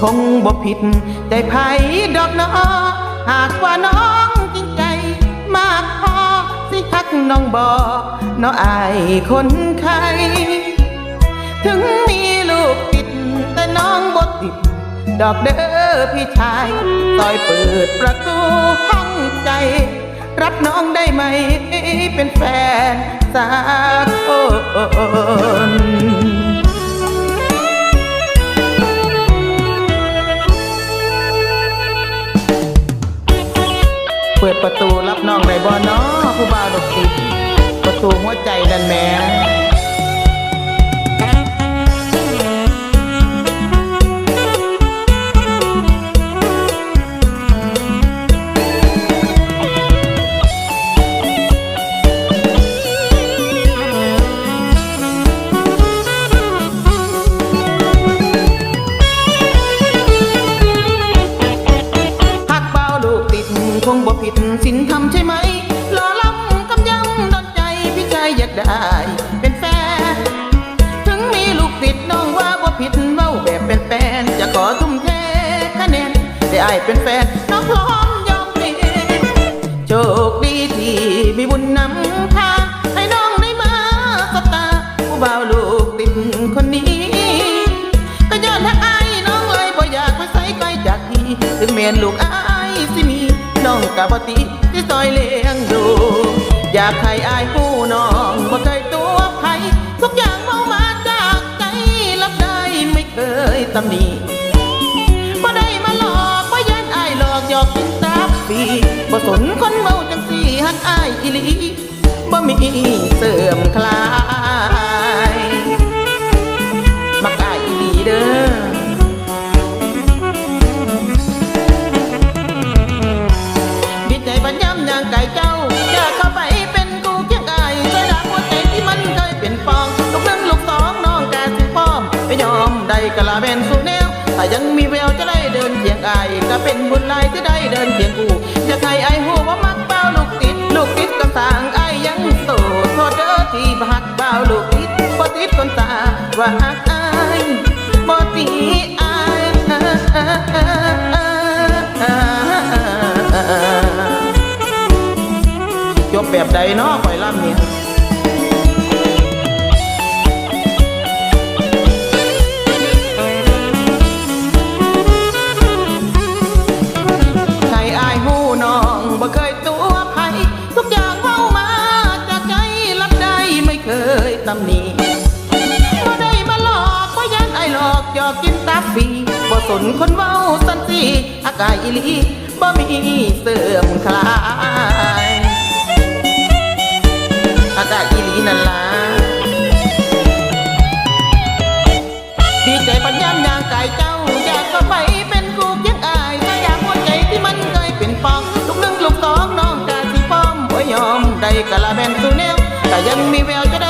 คงบ่ผิดใจไผดอกน้อหากว่าน้องจริงใจ มากพอสิฮักน้องบอกน้ออายคนไข้ถึงมีลูกติดแต่น้องบ่ติด ดอกเด้อพี่ชายซอยเปิดประตูห้องใจ รับน้องได้ไหมเป็นแฟนสัก เปิดประตูรับน้องได้บ่น้อผู้บ่าวดอกติดประตูหัวใจนั่นแหม่ สินทำใช่ไหมหล่อล้ำกำยำดอนใจพี่ชายอยากได้ เป็นแฟน ถึงมีลูกติดน้องว่าบ่ผิดเว้าแบบเป็นแฟนจะขอทุ่มเทคะแนนได้อายเป็นแฟนน้องพร้อมยอมเทโชคดีที่มีบุญนำทางให้น้องได้มาสบตาผู้บ่าวลูกติดคนนี้ก็ย้อนทักอายน้องเลยบ่อยากไปใส่ไกลจากพี่ถึงแม่นลูกอาย กับปติที่ซอยเลี้ยงดู อยากให้อายผู้น้องบ่เคยตัวไผทุกอย่างเมามาจากใจรับได้ไม่เคยตำหนิบ่ได้มาหลอกบ่ยันอายหลอกหยอกกินตาปีบ่สนคนเมาจังสี่หักอายอีหลีบ่มีเสื่อมคลา ไก่เจ้าอยากเข้าไปเป็นกูเคียงกายเคยรักหัวใจที่มันเคยเป็นฟอง ลูกหนึ่งลูกสองน้องแกสิป้อมไปยอมได้กะลาเป็นสูแนวถ้ายังมีแววจะได้เดินเคียงอายก็เป็นบุญลายที่ได้เดินเคียงกูอยากให้ไอ้หูว่ามักเป้าลูกติด ลูกติดก็สางไอ้ายยังโสดโทษเด้อที่บักเป้าลูกติดบ่ติดคนตาว่าหักอายบ่ตีอ แบบใดเนาะข่อยล่ำเนี่ยใครอายหูน้องบ่เคยตัวไผทุกอย่างเข้ามาจากใจรับได้ไม่เคยตำหนิบ่ได้มาหลอกบ่ยันไอหลอกหยอกกินตาฟีบ่สนคนเว้าสันสีอากาศอีหลีบ่มีเสื่อมคลา นั่นล่ะดีใจปัญญามยางกายเจ้า อยากก็ไปเป็นกูยังอายถ้าอยากหัวใจที่มันเคยเป็นปองลูกหนึ่งลูกสองน้องกาสิป้อมบ่ยอมได้กะละแมนสู่แนวแต่ยังมีแววจะได้